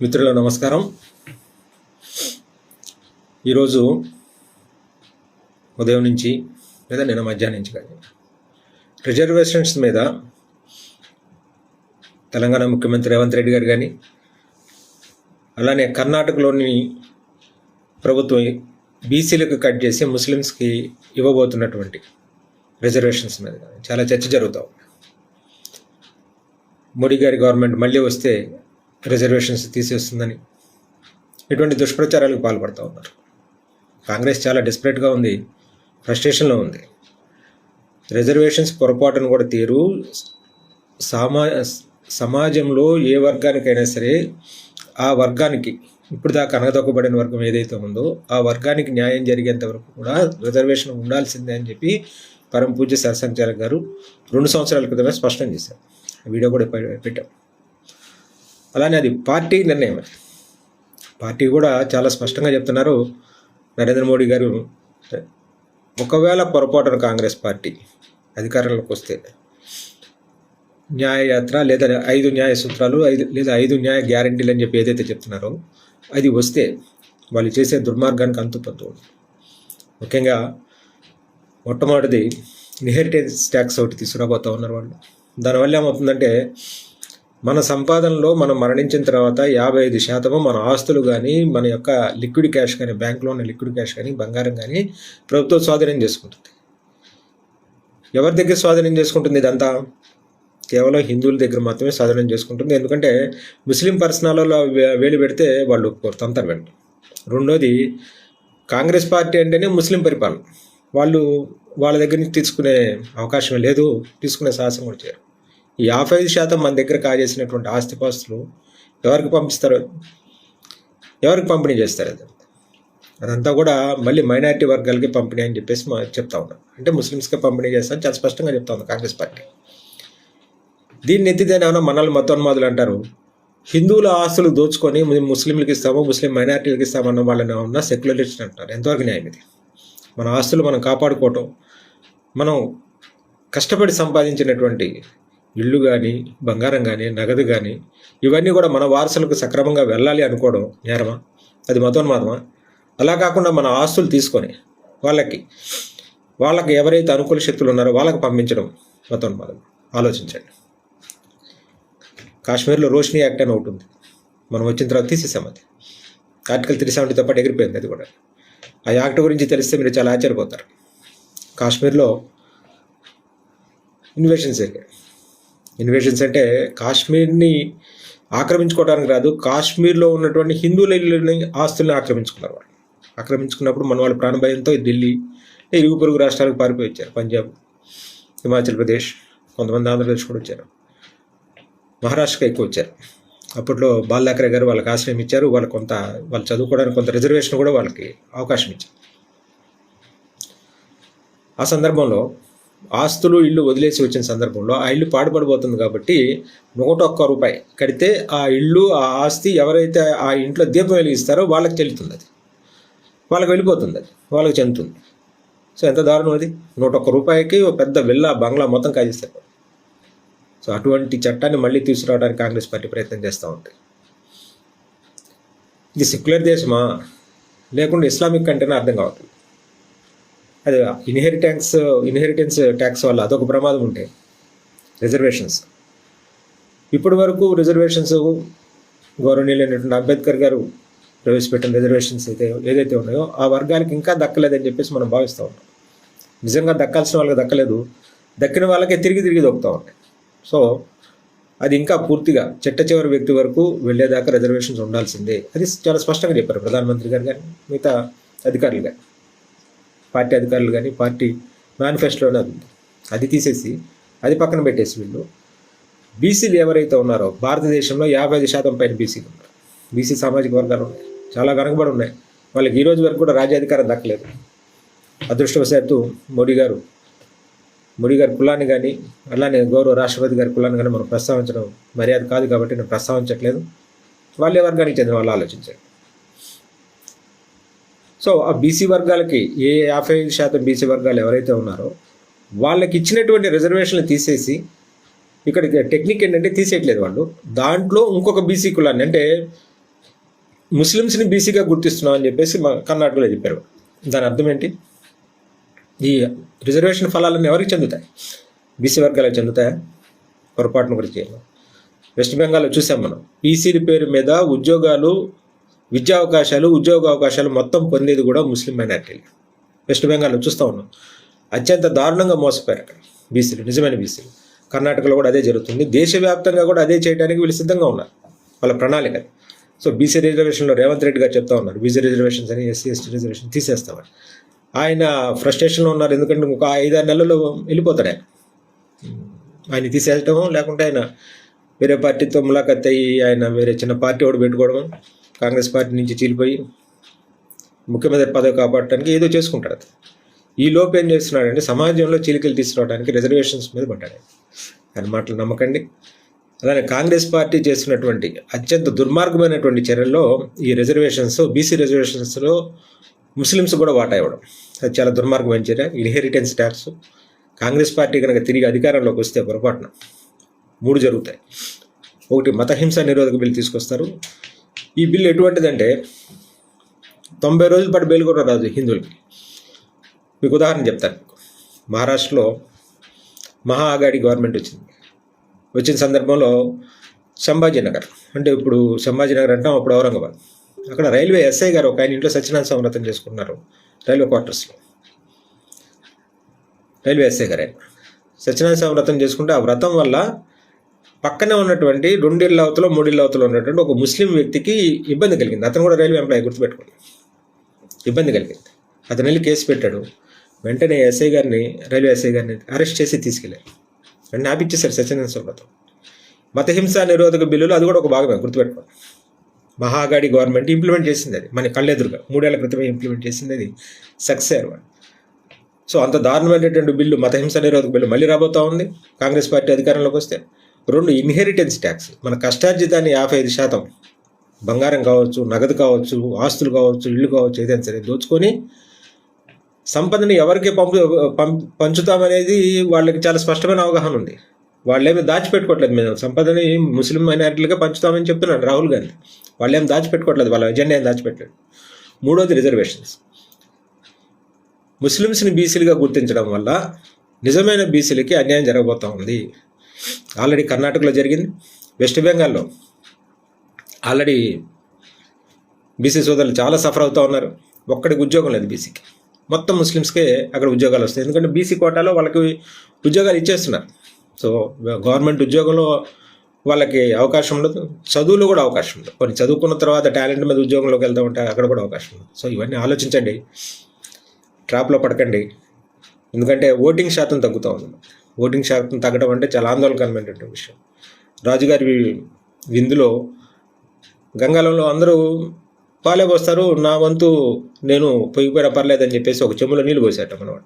మిత్రుల నమస్కారం. ఈరోజు ఉదయం నుంచి లేదా నిన్న మధ్యాహ్నం నుంచి కానీ రిజర్వేషన్స్ మీద తెలంగాణ ముఖ్యమంత్రి రేవంత్ రెడ్డి గారు కానీ అలానే కర్ణాటకలోని ప్రభుత్వం బీసీలకు కట్ చేసి ముస్లిమ్స్కి ఇవ్వబోతున్నటువంటి రిజర్వేషన్స్ మీద కానీ చాలా చర్చ జరుగుతూ ఉంది. మోడీ గారి గవర్నమెంట్ మళ్ళీ వస్తే రిజర్వేషన్స్ తీసేస్తుందని ఇటువంటి దుష్ప్రచారాలకు పాల్పడుతూ ఉన్నారు. కాంగ్రెస్ చాలా డెస్పరేట్గా ఉంది ఫ్రస్ట్రేషన్లో ఉంది. రిజర్వేషన్స్ పొరపాటును కూడా తీరు. సమా సమాజంలో ఏ వర్గానికైనా సరే ఆ వర్గానికి ఇప్పుడు దాకా అనగదొక్కబడిన వర్గం ఏదైతే ఉందో ఆ వర్గానికి న్యాయం జరిగేంత వరకు కూడా రిజర్వేషన్ ఉండాల్సిందే అని చెప్పి పరమ పూజ్య సరసంచాలక్ గారు రెండు సంవత్సరాల క్రితమే స్పష్టం చేశారు. వీడియో కూడా పెట్టాం. అలానే అది పార్టీ నిర్ణయం. పార్టీ కూడా చాలా స్పష్టంగా చెప్తున్నారు. నరేంద్ర మోడీ గారు ఒకవేళ పొరపాటున కాంగ్రెస్ పార్టీ అధికారంలోకి వస్తే న్యాయయాత్ర లేదా ఐదు న్యాయ సూత్రాలు ఐదు లేదా ఐదు న్యాయ గ్యారంటీలు అని చెప్పి ఏదైతే చెప్తున్నారో అది వస్తే వాళ్ళు చేసే దుర్మార్గానికి అంతుపత్తు ముఖ్యంగా మొట్టమొదటిది ఇన్హెరిటేజ్ ట్యాక్స్ ఒకటి తీసుకురాబోతా ఉన్నారు వాళ్ళు. దానివల్ల ఏమవుతుందంటే మన సంపాదనలో మనం మరణించిన తర్వాత యాభై ఐదు శాతము మన ఆస్తులు కానీ మన యొక్క లిక్విడ్ క్యాష్ కానీ బ్యాంకులో ఉన్న లిక్విడ్ క్యాష్ కానీ బంగారం కానీ ప్రభుత్వం స్వాధీనం చేసుకుంటుంది. ఎవరి దగ్గర స్వాధీనం చేసుకుంటుంది ఇదంతా? కేవలం హిందువుల దగ్గర మాత్రమే స్వాధీనం చేసుకుంటుంది. ఎందుకంటే ముస్లిం పర్సనాలలో వేలు పెడితే వాళ్ళు ఒప్పుకోరు తంతారు వెంట రెండోది కాంగ్రెస్ పార్టీ అంటేనే ముస్లిం పరిపాలన. వాళ్ళు వాళ్ళ దగ్గర నుంచి తీసుకునే అవకాశం లేదు తీసుకునే సాహసం కూడా చేయరు. యాభై ఐదు శాతం మన దగ్గర కాజేసినటువంటి ఆస్తిపాస్తులు ఎవరికి పంపిస్తారు ఎవరికి పంపిణీ చేస్తారు అది. అదంతా కూడా మళ్ళీ మైనారిటీ వర్గాలకి పంపిణీ అని చెప్పేసి మా చెప్తా ఉన్నాం. అంటే ముస్లిమ్స్కి పంపిణీ చేస్తాం చాలా స్పష్టంగా చెప్తా ఉంది కాంగ్రెస్ పార్టీ. దీన్ని ఎత్తిదేనా మనల్ని మతోన్మాదులు అంటారు? హిందువుల ఆస్తులు దోచుకొని ముస్లింలకు ఇస్తాము ముస్లిం మైనారిటీలకు ఇస్తామన్న వాళ్ళని ఉన్న సెక్యులరిస్ట్ అంటారు? ఎంతవరకు న్యాయం ఇది? మన ఆస్తులు మనం కాపాడుకోవటం మనం కష్టపడి సంపాదించినటువంటి ఇల్లు కానీ బంగారం కానీ నగదు కానీ ఇవన్నీ కూడా మన వారసులకు సక్రమంగా వెళ్ళాలి అనుకోవడం నేరమా? అది మతోన్మాదమా? అలా కాకుండా మన ఆస్తులు తీసుకొని వాళ్ళకి వాళ్ళకి ఎవరైతే అనుకూల శక్తులు ఉన్నారో వాళ్ళకి పంపించడం మతోన్మాదం. ఆలోచించండి. కాశ్మీర్లో రోషిని యాక్ట్ అని ఒకటి ఉంది. మనం వచ్చిన తర్వాత తీసేసాం అది. ఆర్టికల్ త్రీ సెవెంటీతో పాటు ఎగిరిపోయింది అది కూడా. ఆ యాక్ట్ గురించి తెలిస్తే మీరు చాలా ఆశ్చర్యపోతారు. కాశ్మీర్లో ఇన్వేషన్స్ జరిగాయి. ఇన్వేషన్స్ అంటే కాశ్మీర్ని ఆక్రమించుకోవడానికి రాదు. కాశ్మీర్లో ఉన్నటువంటి హిందువుల ఇళ్ళని ఆస్తుల్ని ఆక్రమించుకున్నారు వాళ్ళు. ఆక్రమించుకున్నప్పుడు మన వాళ్ళ ప్రాణభయంతో ఢిల్లీ ఇరుగు పొరుగు రాష్ట్రాలకు పారిపోయి వచ్చారు. పంజాబ్ హిమాచల్ ప్రదేశ్ కొంతమంది ఆంధ్రప్రదేశ్ కూడా వచ్చారు. మహారాష్ట్రకి ఎక్కువ వచ్చారు. అప్పట్లో బాల్దాకరే గారు వాళ్ళకి ఆశ్రయం ఇచ్చారు. వాళ్ళు కొంత వాళ్ళు చదువుకోవడానికి కొంత రిజర్వేషన్ కూడా వాళ్ళకి అవకాశం ఇచ్చారు. ఆ సందర్భంలో ఆస్తులు ఇల్లు వదిలేసి వచ్చిన సందర్భంలో ఆ ఇల్లు పాడుపడిపోతుంది కాబట్టి నూట ఒక్క రూపాయి కడితే ఆ ఇల్లు ఆ ఆస్తి ఎవరైతే ఆ ఇంట్లో దీపం వెలిగిస్తారో వాళ్ళకి చెల్లుతుంది అది. వాళ్ళకి వెళ్ళిపోతుంది అది. వాళ్ళకి చెందుతుంది. సో ఎంత దారుణం అది? నూట ఒక్క రూపాయికి పెద్ద విల్లా బంగ్లా మొత్తం కాజేస్తారు. సో అటువంటి చట్టాన్ని మళ్ళీ తీసుకురావడానికి కాంగ్రెస్ పార్టీ ప్రయత్నం చేస్తూ ఉంది. ఇది సెక్యులర్ దేశమా? లేకుండా ఇస్లామిక్ కంటేనే అర్థం కావట్లేదు. అది ఇన్హెరిటెన్స్ ఇన్హెరిటెన్స్ ట్యాక్స్ వల్ల అదొక ప్రమాదం ఉంటే రిజర్వేషన్స్ ఇప్పటి వరకు రిజర్వేషన్స్ గౌరవనీయులైనటువంటి అంబేద్కర్ గారు ప్రవేశపెట్టిన రిజర్వేషన్స్ అయితే ఏదైతే ఉన్నాయో ఆ వర్గానికి ఇంకా దక్కలేదని చెప్పేసి మనం భావిస్తూ ఉన్నాం. నిజంగా దక్కాల్సిన వాళ్ళకి దక్కలేదు. దక్కిన వాళ్ళకే తిరిగి తిరిగి దొక్కుతూ ఉంటాయి. సో అది ఇంకా పూర్తిగా చెట్ట చివరి వ్యక్తి వరకు వెళ్ళేదాకా రిజర్వేషన్స్ ఉండాల్సిందే. అది చాలా స్పష్టంగా చెప్పారు ప్రధానమంత్రి గారు కానీ మిగతా అధికారులు కానీ పార్టీ అధికారులు కానీ పార్టీ మేనిఫెస్టోనే అది ఉంది అది తీసేసి అది పక్కన పెట్టేసి వీళ్ళు. బీసీలు ఎవరైతే ఉన్నారో భారతదేశంలో యాభై ఐదు శాతం పైన బీసీలు ఉన్నారు. బీసీ సామాజిక వర్గాలు ఉన్నాయి. చాలా వెనకబడి ఉన్నాయి. వాళ్ళకి ఈ రోజు వరకు కూడా రాజ్యాధికారం దక్కలేదు. అదృష్టవశాత్తు మోడీ గారు మోడీ గారి కులాన్ని కానీ అలానే గౌరవ రాష్ట్రపతి గారి కులాన్ని కానీ మనం ప్రస్తావించడం మర్యాద కాదు కాబట్టి నేను ప్రస్తావించట్లేదు. వాళ్ళే వర్గానికి చెందిన వాళ్ళు ఆలోచించండి. సో ఆ బీసీ వర్గాలకి ఏ యాభై ఐదు శాతం బీసీ వర్గాలు ఎవరైతే ఉన్నారో వాళ్ళకి ఇచ్చినటువంటి రిజర్వేషన్లు తీసేసి ఇక్కడ టెక్నిక్ ఏంటంటే తీసేయట్లేదు వాళ్ళు. దాంట్లో ఇంకొక బీసీ కులాన్ని అంటే ముస్లిమ్స్ని బీసీగా గుర్తిస్తున్నాం అని చెప్పేసి మా కర్ణాటకలో చెప్పారు. దాని అర్థం ఏంటి? ఈ రిజర్వేషన్ ఫలాలన్నీ ఎవరికి చెందుతాయి? బీసీ వర్గాలకు చెందుతాయా? పొరపాటును కూడా చేయాలి. వెస్ట్ బెంగాల్లో చూసాం మనం. బీసీల పేరు మీద ఉద్యోగాలు విద్యా అవకాశాలు ఉద్యోగ అవకాశాలు మొత్తం పొందేది కూడా ముస్లిం మైనార్టీలు వెస్ట్ బెంగాల్లో చూస్తూ ఉన్నాం. అత్యంత దారుణంగా మోసపోయారు అక్కడ బీసీలు నిజమైన బీసీలు. కర్ణాటకలో కూడా అదే జరుగుతుంది. దేశవ్యాప్తంగా కూడా అదే చేయడానికి వీళ్ళు సిద్ధంగా ఉన్నారు. వాళ్ళ ప్రణాళిక సో బీసీ రిజర్వేషన్లో రేవంత్ రెడ్డి గారు చెప్తా ఉన్నారు. బీసీ రిజర్వేషన్స్ అని ఎస్సీ ఎస్టీ రిజర్వేషన్ తీసేస్తామని. ఆయన ఫ్రస్ట్రేషన్లో ఉన్నారు. ఎందుకంటే ఒక ఐదారు నెలల్లో వెళ్ళిపోతాడు ఆయన. ఆయన తీసేయటం లేకుంటే ఆయన వేరే పార్టీతో ములాఖత్ అయ్యి ఆయన వేరే చిన్న పార్టీ ఒకటి పెట్టుకోవడం కాంగ్రెస్ పార్టీ నుంచి చీలిపోయి ముఖ్యమంత్రి పదవి కాపాడటానికి ఏదో చేసుకుంటాడు ఈ లోపు ఏం చేస్తున్నాడంటే సమాజంలో చీలికలు తీసుకురావడానికి రిజర్వేషన్స్ మీద పడ్డాడు. అని మాటలు నమ్మకండి. అలానే కాంగ్రెస్ పార్టీ చేస్తున్నటువంటి అత్యంత దుర్మార్గమైనటువంటి చర్యల్లో ఈ రిజర్వేషన్స్ బీసీ రిజర్వేషన్స్లో ముస్లిమ్స్ కూడా వాటా ఇవ్వడం. అది చాలా దుర్మార్గమైన చర్య. ఇన్హెరిటెన్స్ ట్యాక్స్ కాంగ్రెస్ పార్టీ కనుక తిరిగి అధికారంలోకి వస్తే పొరపాటున మూడు జరుగుతాయి. ఒకటి మతహింస నిరోధక బిల్లు తీసుకొస్తారు. ఈ బిల్లు ఎటువంటిదంటే తొంభై రోజుల పాటు బెయిల్ కూడా రాదు హిందువులకి. మీకు ఉదాహరణ చెప్తాను. మహారాష్ట్రలో మహాగాడి గవర్నమెంట్ వచ్చింది. వచ్చిన సందర్భంలో సంభాజీనగర్ అంటే ఇప్పుడు సంభాజీనగర్ అంటాం అప్పుడు ఔరంగాబాద్. అక్కడ రైల్వే ఎస్ఐ గారు ఒక ఆయన ఇంట్లో సత్యనారాయణ స్వామి చేసుకున్నారు రైల్వే క్వార్టర్స్లో. రైల్వే ఎస్ఐ గారు ఆయన. సత్యనారాయణ స్వామి చేసుకుంటే ఆ వ్రతం వల్ల పక్కనే ఉన్నటువంటి రెండేళ్ళ అవతలో మూడేళ్ళ అవతలో ఉన్నటువంటి ఒక ముస్లిం వ్యక్తికి ఇబ్బంది కలిగింది. అతను కూడా రైల్వే ఎంప్లాయీ గుర్తుపెట్టుకోండి. ఇబ్బంది కలిగింది. అతను వెళ్ళి కేసు పెట్టాడు. వెంటనే ఎస్ఐ గారిని రైల్వే ఎస్ఐ గారిని అరెస్ట్ చేసి తీసుకెళ్ళారు. వెంటనే ఆపిచ్చేశారు సత్యనారాయణ స్వామి మతహింస నిరోధక బిల్లులు అది కూడా ఒక భాగమే గుర్తుపెట్టుకోండి. మహాగాడి గవర్నమెంట్ ఇంప్లిమెంట్ చేసింది అది. మన కళ్ళెదురుగా మూడేళ్ళ క్రితమే ఇంప్లిమెంట్ చేసింది అది. సక్సెస్ అయ్యారు సో అంత దారుణమైనటువంటి బిల్లు మతహింస నిరోధక బిల్లు మళ్ళీ రాబోతా ఉంది. కాంగ్రెస్ పార్టీ అధికారంలోకి వస్తే రెండు ఇన్హెరిటెన్స్ ట్యాక్స్ మన కష్టార్జితాన్ని యాభై ఐదు శాతం బంగారం కావచ్చు నగదు కావచ్చు ఆస్తులు కావచ్చు ఇల్లు కావచ్చు ఏదైనా సరే దోచుకొని సంపదని ఎవరికి పంపు పం- పంచుతామనేది వాళ్ళకి చాలా స్పష్టమైన అవగాహన ఉంది. వాళ్ళేమి దాచిపెట్టుకోవట్లేదు మేము. సంపదని ముస్లిం మైనారిటీలుగా పంచుతామని చెప్తున్నాడు రాహుల్ గాంధీ. వాళ్ళు ఏం దాచిపెట్టుకోవట్లేదు వాళ్ళ ఎజెండా ఏం దాచిపెట్టలేదు. మూడోది రిజర్వేషన్స్. ముస్లిమ్స్ని బీసీలుగా గుర్తించడం వల్ల నిజమైన బీసీలకి అన్యాయం జరగబోతా ఉంది. ఆల్రెడీ కర్ణాటకలో జరిగింది. వెస్ట్ బెంగాల్లో ఆల్రెడీ బీసీ సోదరులు చాలా సఫర్ అవుతూ ఉన్నారు. ఒక్కడికి ఉద్యోగం లేదు బీసీకి. మొత్తం ముస్లిమ్స్కే అక్కడ ఉద్యోగాలు వస్తాయి. ఎందుకంటే బీసీ కోటాలో వాళ్ళకి ఉద్యోగాలు ఇచ్చేస్తున్నారు. సో గవర్నమెంట్ ఉద్యోగంలో వాళ్ళకి అవకాశం ఉండదు. చదువులో కూడా అవకాశం ఉండదు. కొన్ని చదువుకున్న తర్వాత టాలెంట్ మీద ఉద్యోగంలోకి వెళ్తూ ఉంటే అక్కడ కూడా అవకాశం ఉండదు. సో ఇవన్నీ ఆలోచించండి. ట్రాప్లో పడకండి. ఎందుకంటే ఓటింగ్ శాతం తగ్గుతూ ఉంది. ఓటింగ్ శాతం తగ్గడం అంటే చాలా ఆందోళనకరమైనటువంటి విషయం. రాజుగారి విందులో గంగాలంలో అందరూ పాలే పోస్తారు నా వంతు నేను పొయ్యిపోయినా పర్లేదని చెప్పేసి ఒక చెంబులో నీళ్ళు పోసేట మనవాడు.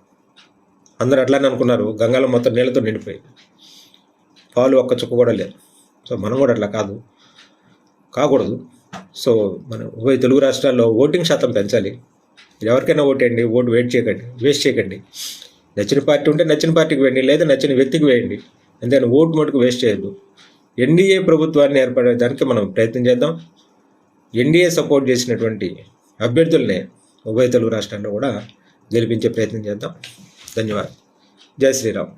అందరూ అట్లానే అనుకున్నారు గంగాలం మొత్తం నీళ్ళతో నిండిపోయింది. పాలు ఒక్క చుక్క కూడా లేదు. సో మనం కూడా అట్లా కాదు కాకూడదు. సో మన ఉభయ తెలుగు రాష్ట్రాల్లో ఓటింగ్ శాతం పెంచాలి. ఎవరికైనా ఓటేయండి ఓటు వెయిట్ చేయకండి వేస్ట్ చేయకండి. నచ్చిన పార్టీ ఉంటే నచ్చిన పార్టీకి వేయండి లేదా నచ్చిన వ్యక్తికి వేయండి. అంతేగాని ఓటు మటుకు వేస్ట్ చేయొద్దు. ఎన్డీఏ ప్రభుత్వాన్ని ఏర్పడడానికి మనం ప్రయత్నం చేద్దాం. ఎన్డీఏ సపోర్ట్ చేసినటువంటి అభ్యర్థులనే ఉభయ తెలుగు రాష్ట్రాల్లో కూడా గెలిపించే ప్రయత్నం చేద్దాం. ధన్యవాదాలు. జై శ్రీరామ్.